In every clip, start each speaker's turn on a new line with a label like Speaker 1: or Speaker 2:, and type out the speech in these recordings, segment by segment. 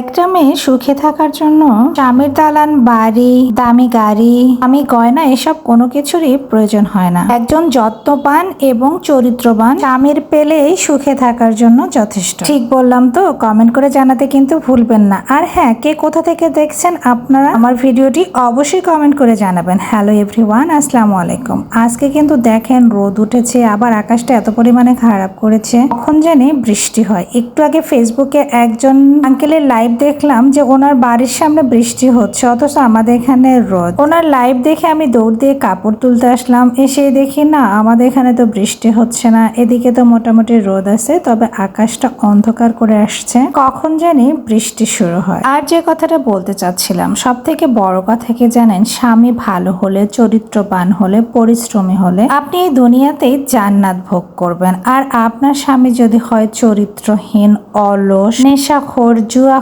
Speaker 1: একটা মেয়ে সুখে থাকার জন্য স্বামীর দালান, বাড়ি, দামি গাড়ি, দামি গয়না এসব কোনো কিছুরই প্রয়োজন হয় না। একজন যত্নবান এবং চরিত্রবান স্বামীর পেলেই সুখে থাকার জন্য যথেষ্ট। ঠিক বললাম তো কমেন্ট করে জানাতে কিন্তু ভুলবেন না। আর হ্যাঁ কে কোথা থেকে দেখছেন আপনারা আমার ভিডিওটি অবশ্যই কমেন্ট করে জানাবেন। হ্যালো এভরিওয়ান আসসালামু আলাইকুম। আজকে কিন্তু দেখেন রোদ উঠেছে, আবার আকাশটা এত পরিমাণে খারাপ করেছে, কখন জানি বৃষ্টি হয়। একটু আগে ফেসবুকে একজন আঙ্কেলের লাইভ দেখলাম যে ওনার বাড়ির সামনে বৃষ্টি হচ্ছে, অথচ আমাদের এখানে রোদ। ওনার লাইভ দেখে আমি দৌড় দিয়ে কাপড় তুলতে আসলাম, এসে দেখি না আমাদের এখানে তো বৃষ্টি হচ্ছে না, এদিকে তো মোটামুটি রোদ আছে, তবে আকাশটা অন্ধকার করে আসছে। কখন জানি বৃষ্টি শুরু হয়। আর যে কথাটা বলতে চাচ্ছিলাম সব থেকে বড় কথা কি জানেন? স্বামী ভালো হলে, চরিত্রবান হলে, পরিশ্রমী হলে, আপনি এই দুনিয়াতেই জান্নাত ভোগ করবেন। আর আপনার স্বামী যদি হয় চরিত্রহীন, অলস, নেশাখোর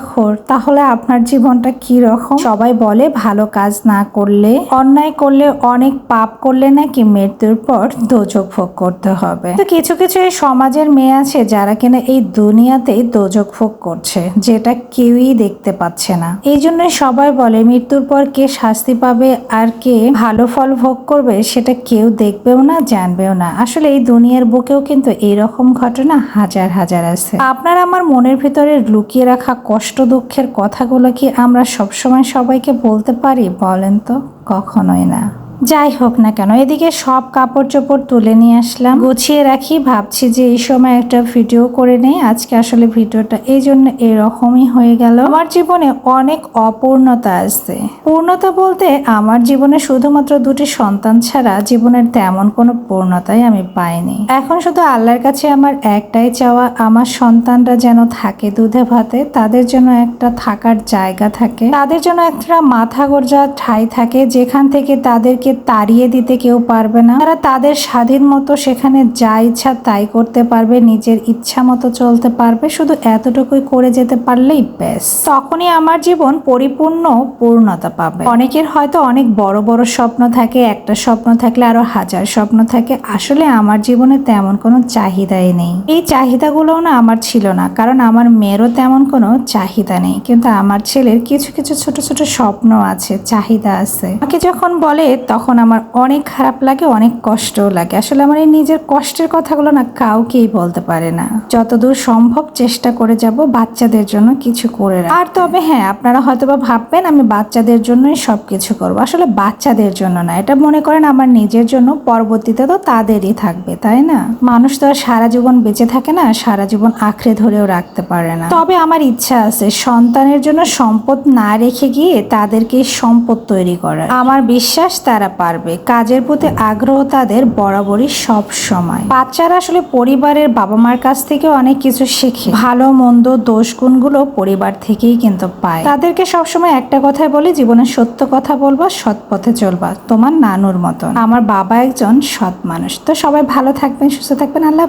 Speaker 1: জুয়াখোর তাহলে আপনার জীবনটা কি রকম? সবাই বলে ভালো কাজ না করলে, অন্যায় করলে অনেক পাপ করলে নাকি মৃত্যুর পর দোজক ভোগ করতে হবে। তো কিছু কিছু এই সমাজের মেয়ে আছে যারা কিনা এই দুনিয়াতেই দোজক ভোগ করছে, যেটা কেউই দেখতে পাচ্ছে না। এই জন্য সবাই বলে, মৃত্যুর পর কে শাস্তি পাবে আর কে ভালো ফল ভোগ করবে সেটা কেউ দেখবেও না, জানবেও না। আসলে এই দুনিয়ার বুকেও কিন্তু এইরকম ঘটনা হাজার হাজার আছে। আপনার আমার মনের ভিতরে লুকিয়ে রাখা কষ্ট দুঃখের কথাগুলো কি আমরা সবসময় সবাইকে বলতে পারি বলেন তো? কখনোই না। যাই হোক না কেন, এদিকে সব কাপড় চোপড় তুলে নিয়ে আসলাম। গুছিয়ে রাখি, ভাবছি যে এই সময় একটা ভিডিও করে নেই। আজকে আসলে ভিডিওটা এই জন্য এরকমই হয়ে গেল। আমার জীবনে অনেক অপূর্ণতা আছে। পূর্ণতা বলতে আমার জীবনে শুধুমাত্র দুটি সন্তান ছাড়া জীবনের তেমন কোনো পূর্ণতাই আমি পাইনি। এখন শুধু আল্লাহর কাছে আমার একটাই চাওয়া, আমার সন্তানরা যেন থাকে দুধে ভাতে, তাদের জন্য একটা থাকার জায়গা থাকে, তাদের জন্য একটা মাথা গোর্জা ঠাই থাকে, যেখান থেকে তাদেরকে তাড়িয়ে দিতে কেউ পারবে না। তারা তাদের স্বাধীন মতো সেখানে যা ইচ্ছা তাই করতে পারবে, নিজের ইচ্ছা মতো চলতে পারবে, শুধু এতটুকুই করে যেতে পারলেই ব্যাস। তখনই আমার জীবন পরিপূর্ণ পূর্ণতা পাবে। অনেকের হয়তো অনেক বড় বড় স্বপ্ন থাকে, একটা স্বপ্ন থাকলে আরও হাজার স্বপ্ন থাকে। আসলে আমার জীবনে তেমন কোনো চাহিদাই নেই। এই চাহিদাগুলোও না আমার ছিল না, কারণ আমার মেয়েরও তেমন কোনো চাহিদা নেই। কিন্তু আমার ছেলের কিছু কিছু ছোট ছোট স্বপ্ন আছে, চাহিদা আছে। আমাকে যখন বলে তখন আমার অনেক খারাপ লাগে, অনেক কষ্টও লাগে। আসলে আমার এই নিজের কষ্টের কথাগুলো না কাউকেই বলতে পারে না। যতদূর সম্ভব চেষ্টা করে যাব বাচ্চাদের জন্য কিছু করে আর তবে হ্যাঁ আপনারা হয়তোবা ভাববেন, আমি বাচ্চাদের জন্যই সব কিছু করব। আসলে বাচ্চাদের জন্য না, এটা মনে করেন আমার নিজের জন্য, পরবর্তীতে তো তাদেরই থাকবে, তাই না? মানুষ তো আর সারা জীবন বেঁচে থাকে না, সারা জীবন আঁকড়ে ধরেও রাখতে পারে না। তবে আমার ইচ্ছা আছে, সন্তানের জন্য সম্পদ না রেখে গিয়ে তাদেরকে সম্পদ তৈরি করার। আমার বিশ্বাস তারা পারবে। কাজের প্রতি আগ্রহ তাদের বরাবরই সব সময়। বাচ্চারা আসলে পরিবারের বাবা মার কাছ থেকে অনেক কিছু শেখে। ভালো, মন্দ, দোষ গুণগুলো পরিবার থেকেই কিন্তু পায়। তাদেরকে সবসময় একটা কথাই বলি, জীবনে সত্য কথা বলবা, সৎ পথে চলবা, তোমার নানুর মতন। আমার বাবা একজন সৎ মানুষ। তো সবাই ভালো থাকবেন, সুস্থ থাকবেন, আল্লাহ